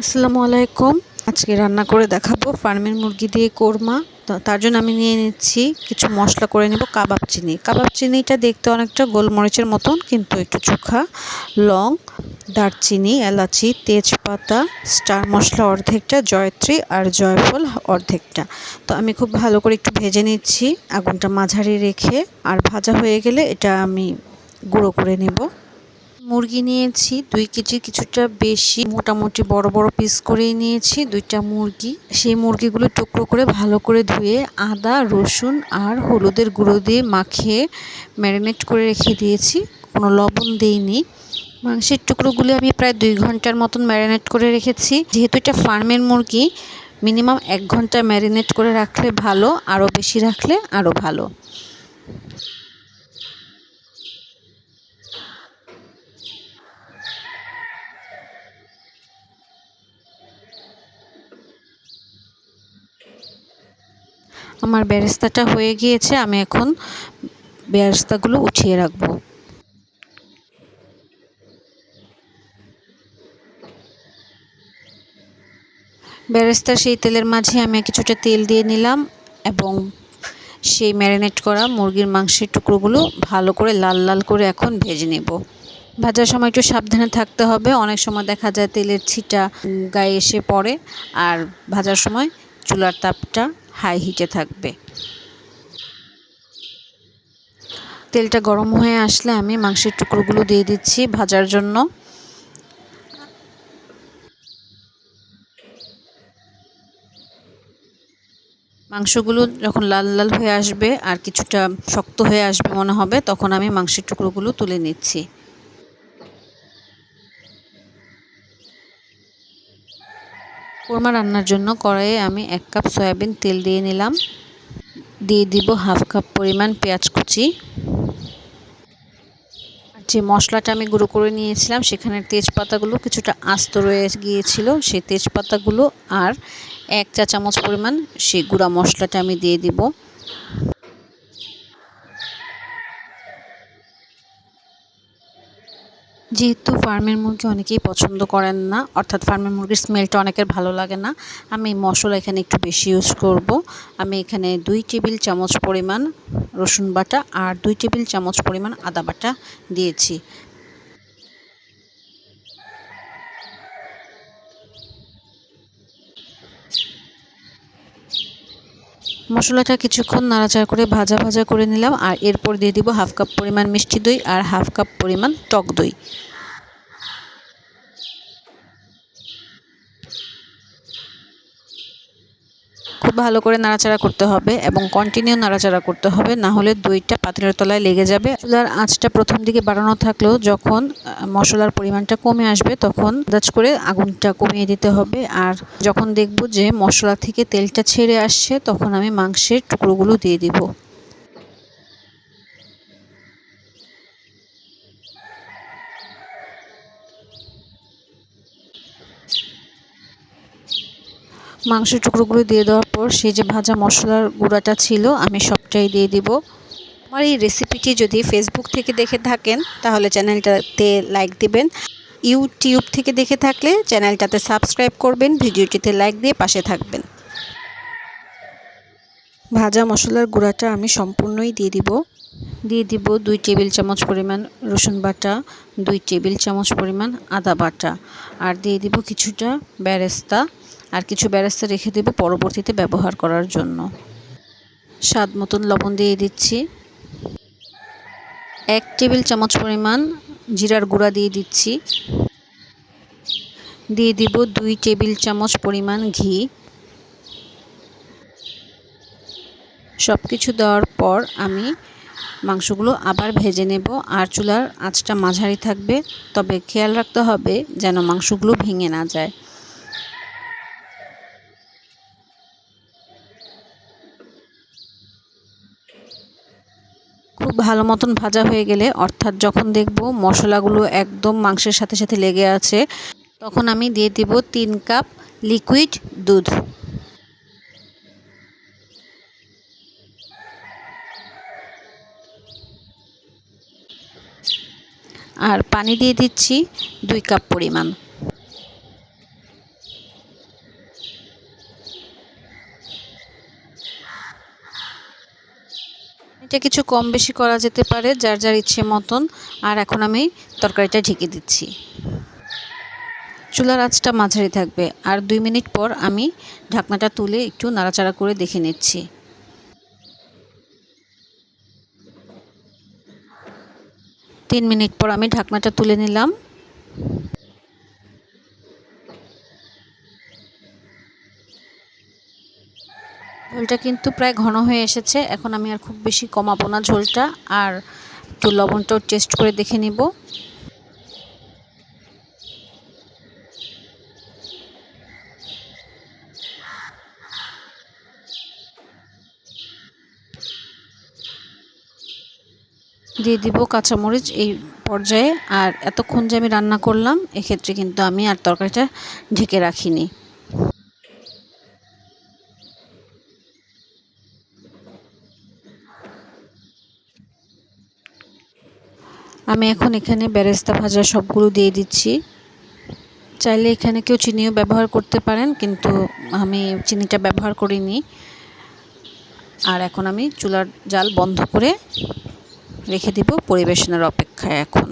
আসসালামু আলাইকুম। আজকে রান্না করে দেখাবো ফার্মের মুরগি দিয়ে কোরমা। তার জন্য আমি নিয়ে নিচ্ছি কিছু মশলা করে নেব কাবাব চিনি। কাবাব চিনিটা দেখতে অনেকটা গোলমরিচের মতন, কিন্তু একটু চোখা। লং, দারচিনি, এলাচি, তেজপাতা, স্টার মশলা অর্ধেকটা, জয়ত্রী আর জয়ফল অর্ধেকটা। তো আমি খুব ভালো করে একটু ভেজে নিচ্ছি, আগুনটা মাঝারি রেখে। আর ভাজা হয়ে গেলে এটা আমি গুঁড়ো করে নেব। মুরগি নিয়েছি, দুই কেজি কিছুটা বেশি, মোটামুটি বড় বড় পিস করেই নিয়েছি, দুইটা মুরগি। সেই মুরগিগুলো টুকরো করে ভালো করে ধুয়ে আদা, রসুন আর হলুদের গুঁড়ো দিয়ে মাখিয়ে ম্যারিনেট করে রেখে দিয়েছি, কোনো লবণ দিইনি। মাংসের টুকরোগুলি আমি প্রায় দুই ঘণ্টার মতন ম্যারিনেট করে রেখেছি। যেহেতু এটা ফার্মের মুরগি মিনিমাম এক ঘণ্টা ম্যারিনেট করে রাখলে ভালো, আরও বেশি রাখলে আরও ভালো। আমার বেরেস্তাটা হয়ে গিয়েছে, আমি এখন বেরেস্তাগুলো উঠিয়ে রাখব। বেরেস্তা সেই তেলের মাঝে আমি কিছুটা তেল দিয়ে নিলাম এবং সেই ম্যারিনেট করা মুরগির মাংসের টুকরোগুলো ভালো করে লাল লাল করে এখন ভেজে নেব। ভাজার সময় একটু সাবধানে থাকতে হবে, অনেক সময় দেখা যায় তেলের ছিটা গায়ে এসে পড়ে, আর ভাজার সময় চুলার তাপটা হাই হিটে থাকবে। তেলটা গরম হয়ে আসলে আমি মাংসের টুকরোগুলো দিয়ে দিচ্ছি ভাজার জন্য। মাংসগুলো যখন লাল লাল হয়ে আসবে আর কিছুটা শক্ত হয়ে আসবে মনে হবে, তখন আমি মাংসের টুকরোগুলো তুলে নিচ্ছি। কোরমা রান্নার জন্য কড়াইয়ে আমি এক কাপ সয়াবিন তেল দিয়ে নিলাম। দিয়ে দিব হাফ কাপ পরিমাণ পেঁয়াজ কুচি। যে মশলাটা আমি গুঁড়ো করে নিয়েছিলাম সেখানের তেজপাতাগুলো কিছুটা আস্ত রয়ে গিয়েছিল। সেই তেজপাতাগুলো আর এক চা চামচ পরিমাণ সেই গুঁড়া মশলাটা আমি দিয়ে দিব। যেহেতু ফার্মের মুরগি অনেকেই পছন্দ করেন না, অর্থাৎ ফার্মের মুরগির স্মেলটা অনেকের ভালো লাগে না, আমি মশলা এখানে একটু বেশি ইউজ করব। আমি এখানে দুই টেবিল চামচ পরিমাণ রসুন বাটা আর দুই টেবিল চামচ পরিমাণ আদা বাটা দিয়েছি। মশলাটা কিছুক্ষণ নাড়াচাড়া করে ভাজা ভাজা করে নিলাম আর এরপর দিয়ে দিব হাফ কাপ পরিমাণ মিষ্টি দই আর হাফ কাপ পরিমাণ টক দই। খুব ভালো করে নাড়াচাড়া করতে হবে এবং কন্টিনিউ নাড়াচাড়া করতে হবে, না হলে দইটা পাত্রের তলায় লেগে যাবে। চুলার আঁচটা প্রথম দিকে বাড়ানো থাকলেও যখন মশলার পরিমাণটা কমে আসবে তখন আন্দাজ করে আগুনটা কমিয়ে দিতে হবে। আর যখন দেখব যে মশলা থেকে তেলটা ছেড়ে আসছে, তখন আমি মাংসের টুকরোগুলো দিয়ে দিব। মাংসের টুকরোগুলো দিয়ে দেওয়ার পর সেই যে ভাজা মশলার গুঁড়াটা ছিল, আমি সবটাই দিয়ে দিব। আমার এই রেসিপিটি যদি ফেসবুক থেকে দেখে থাকেন, তাহলে চ্যানেলটাতে লাইক দিবেন। ইউটিউব থেকে দেখে থাকলে চ্যানেলটাতে সাবস্ক্রাইব করবেন, ভিডিওটিতে লাইক দিয়ে পাশে থাকবেন। ভাজা মশলার গুঁড়াটা আমি সম্পূর্ণই দিয়ে দিব। দিয়ে দিব দুই টেবিল চামচ পরিমাণ রসুন বাটা, দুই টেবিল চামচ পরিমাণ আদা বাটা। আর দিয়ে দিব কিছুটা ব্যারেস্তা আর কিছু বেরেস্তা রেখে দেবো পরবর্তীতে ব্যবহার করার জন্য। স্বাদ মতন লবণ দিয়ে দিচ্ছি। এক টেবিল চামচ পরিমাণ জিরার গুঁড়া দিয়ে দিচ্ছি। দিয়ে দিব দুই টেবিল চামচ পরিমাণ ঘি। সব কিছু দেওয়ার পর আমি মাংসগুলো আবার ভেজে নেব। আর চুলার আঁচটা মাঝারি থাকবে, তবে খেয়াল রাখতে হবে যেন মাংসগুলো ভেঙে না যায়। ভালো মতন ভাজা হয়ে গেলে, অর্থাৎ যখন দেখব মশলাগুলো একদম মাংসের সাথে সাথে লেগে আছে, তখন আমি দিয়ে দিব তিন কাপ লিকুইড দুধ। আর পানি দিয়ে দিচ্ছি দুই কাপ পরিমাণ। এটা কিছু কম বেশি করা যেতে পারে, যার যার ইচ্ছে মতন। আর এখন আমি তরকারিটা ঢেকে দিচ্ছি। চুলার আঁচটা মাঝারি থাকবে। আর দুই মিনিট পর আমি ঢাকনাটা তুলে একটু নাড়াচাড়া করে দেখে নিচ্ছি। তিন মিনিট পর আমি ঢাকনাটা তুলে নিলাম। ঝোলটা কিন্তু প্রায় ঘন হয়ে এসেছে। এখন আমি আর খুব বেশি কমাবো না ঝোলটা। আর একটু লবণটাও টেস্ট করে দেখে নিব। দিয়ে দিব কাঁচামরিচ এই পর্যায়ে। আর এতক্ষণ যে আমি রান্না করলাম, এক্ষেত্রে কিন্তু আমি আর তরকারিটা ঢেকে রাখিনি। আমি এখন এখানে বেরেস্তা ভাজা সবগুলো দিয়ে দিচ্ছি। চাইলে এখানে কেউ চিনিও ব্যবহার করতে পারেন, কিন্তু আমি চিনিটা ব্যবহার করিনি। আর এখন আমি চুলার জাল বন্ধ করে রেখে দিব পরিবেশনের অপেক্ষায় এখন।